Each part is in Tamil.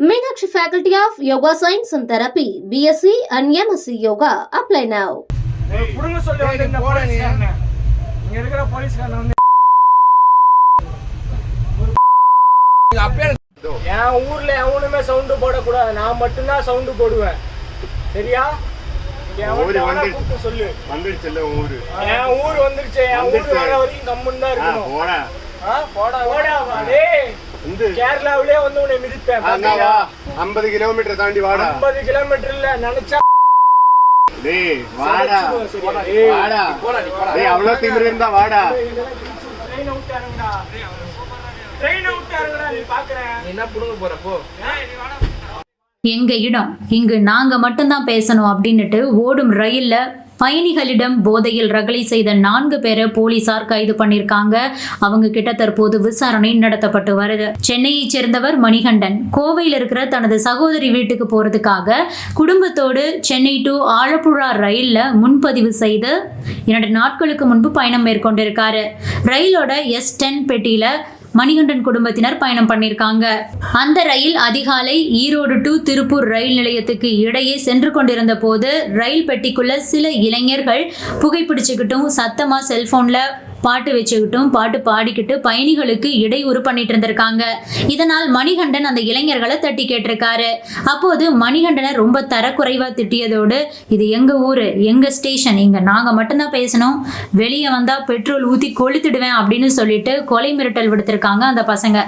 Meenakshi Faculty of Yoga Science and Therapy, BSc and MSc Yoga. Apply now. குடுங்க சொல்லி வந்து இந்த போடா நீ. போலீஸ்காரனை. இங்க இருக்கிற போலீஸ்காரனை வந்து எங்க அப்பே என் ஊர்ல எவனுமே சவுண்டு போடக்கூடாது. நான் மட்டும்தான் சவுண்டு போடுவேன். சரியா? சொல்லு. ஊரு. என் ஊர் வந்துருச்சு என் ஊர். வர வரைக்கும் கம்முன்னு தான் ஆ, இருக்கணும். போடா. போடா போடா. டேய். வந்து கேரளாவிலே வந்து உன்னை மிதிப்பேன். ஐம்பது கிலோமீட்டர் தாண்டி வாடா. ஐம்பது கிலோமீட்டர்ல நினைச்சா டேய் வாடா. சமைச்சிருவோம் சரியா? ஏய், வாடா. டேய் அவ்வளவு திமிரு இருந்தா வாடா. ட்ரெயினை விட்டாருங்கடா ட்ரெயினை விட்டாருங்கடா நீ பாக்குறேன் என்ன புடுங்க போறப்போ எங்க இடம் இங்கு நாங்க மட்டும்தான் பேசணும் அப்படின்னுட்டு ஓடும் ரயில்ல பயணிகளிடம் போதையில் ரகளை செய்த நான்கு பேரை போலீசார் கைது பண்ணிருக்காங்க. அவங்க கிட்ட தற்போது விசாரணை நடத்தப்பட்டு வருது. சென்னையைச் சேர்ந்தவர் மணிகண்டன். கோவையில் இருக்கிற தனது சகோதரி வீட்டுக்கு போறதுக்காக குடும்பத்தோடு சென்னை டு ஆலப்புழா ரயில்ல முன்பதிவு செய்து இரண்டு நாட்களுக்கு முன்பு பயணம் மேற்கொண்டிருக்காரு. ரயிலோட எஸ் டென் பெட்டியில மணிகண்டன் குடும்பத்தினர் பயணம் பண்ணியிருக்காங்க அந்த ரயில் அதிகாலை ஈரோடு டு திருப்பூர் ரயில் நிலையத்துக்கு இடையே சென்று கொண்டிருந்த போது ரயில் பெட்டிக்குள்ள சில இளைஞர்கள் புகைப்பிடிச்சுக்கிட்டும் சத்தமா செல்போன்ல பாட்டு வச்சுக்கிட்டும் பாட்டு பாடிக்கிட்டு பயணிகளுக்கு இடையூறு பண்ணிட்டு இருந்திருக்காங்க இதனால் மணிகண்டன் அந்த இளைஞர்களை தட்டி கேட்டிருக்காரு. அப்போது மணிகண்டனை ரொம்ப தரக்குறைவா திட்டியதோடு இது எங்க ஊரு எங்க ஸ்டேஷன் இங்க நாங்க மட்டும்தான் பேசணும் வெளியே வந்தா பெட்ரோல் ஊத்தி கொளுத்திடுவேன் அப்படின்னு சொல்லிட்டு கொலை மிரட்டல் விடுத்திருக்காங்க அந்த பசங்க.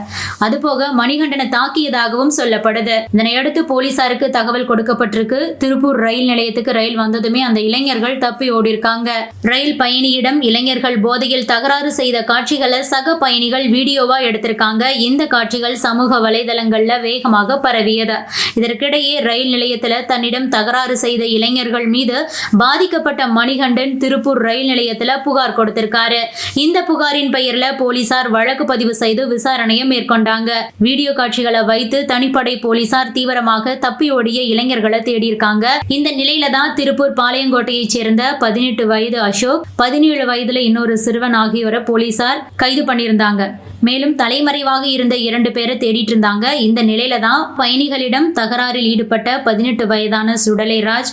அதுபோக மணிகண்டனை தாக்கியதாகவும் சொல்லப்படுது. இதனையடுத்து போலீசாருக்கு தகவல் கொடுக்கப்பட்டிருக்கு. திருப்பூர் ரயில் நிலையத்துக்கு ரயில் வந்ததுமே அந்த இளைஞர்கள் தப்பி ஓடிருக்காங்க ரயில் பயணியிடம் இளைஞர்கள் போதையில் தகராறு செய்த காட்சிகளை சக பயணிகள் வீடியோவா எடுத்திருக்காங்க. இந்த காட்சிகள் சமூக வலைதளங்கள்ல வேகமாக பரவியது. இதற்கிடையே ரயில் நிலையத்துல தன்னிடம் தகராறு செய்த இளைஞர்கள் மீது பாதிக்கப்பட்ட மணிகண்டன் திருப்பூர் ரயில் நிலையத்துல புகார் கொடுத்திருக்காரு. இந்த புகாரின் பெயர்ல போலீசார் வழக்கு பதிவு செய்து விசாரணையை மேற்கொண்டாங்க. வீடியோ காட்சிகளை வைத்து தனிப்படை போலீசார் தீவிரமாக தப்பி ஓடிய இளைஞர்களை தேடியிருக்காங்க. இந்த நிலையில தான் திருப்பூர் பாளையங்கோட்டையைச் சேர்ந்த பதினெட்டு வயது அசோக் பதினேழு வயதுல இன்னொரு சிறுவன் ஆகியோரை போலீசார் கைது பண்ணியிருந்தாங்க. மேலும் தலைமறைவாக இருந்த இரண்டு பேரை தேடிட்டு இருந்தாங்க இந்த நிலையில தான் பயணிகளிடம் தகராறில் ஈடுபட்ட பதினெட்டு வயதான சுடலைராஜ்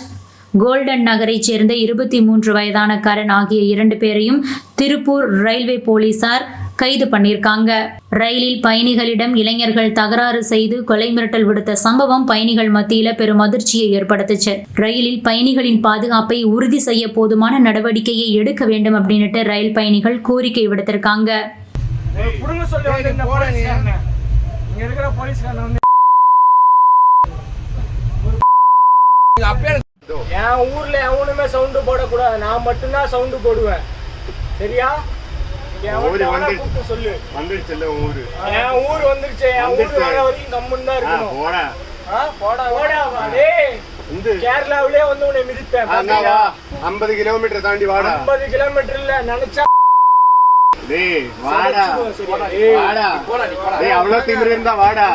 கோல்டன் நகரைச் சேர்ந்த இருபத்தி மூன்று வயதான கரண் ஆகிய இரண்டு பேரையும் திருப்பூர் ரயில்வே போலீசார் கைது பண்ணியிருக்காங்க. ரயிலில் பயணிகளிடம் இளைஞர்கள் தகராறு செய்து கொலை மிரட்டல் விடுத்த சம்பவம் பயணிகள் மத்தியில பெரும் அதிர்ச்சியை ஏற்படுத்துச்சு. ரயிலில் பயணிகளின் பாதுகாப்பை உறுதி செய்ய போதுமான நடவடிக்கையை எடுக்க வேண்டும் அப்படின்னுட்டு ரயில் பயணிகள் கோரிக்கை விடுத்திருக்காங்க. என் ஊர்ல எவனுமே சவுண்டு போடக்கூடாது. நான் மட்டும்தான் சவுண்டு போடுவேன். சரியா? ஊரு சொல்லு. வந்துடுச்சுல்ல ஊரு. என் ஊர் வந்துருச்சு. என் ஊர் வந்துருச்சு. வர வரைக்கும் கம்முன்னு தான் இருக்கணும். போடா. ஆ, போடா போடா டேய். வந்து கேரளாவிலே வந்து உன்னை மிதிப்பேன். ஐம்பது கிலோமீட்டர் தாண்டி வாடா. ஐம்பது கிலோமீட்டர்ல நினைச்சா டேய் வாடா. சமைச்சிருவோம் சரியா? ஏய், வாடா. டேய் அவ்வளவு திமிரு இருந்தா வாடா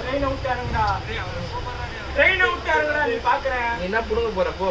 ட்ரெயினை விட்டாருங்கடா ட்ரெயினை விட்டாருங்கடா நீ பாக்குறேன் என்ன புடுங்க போறப்போ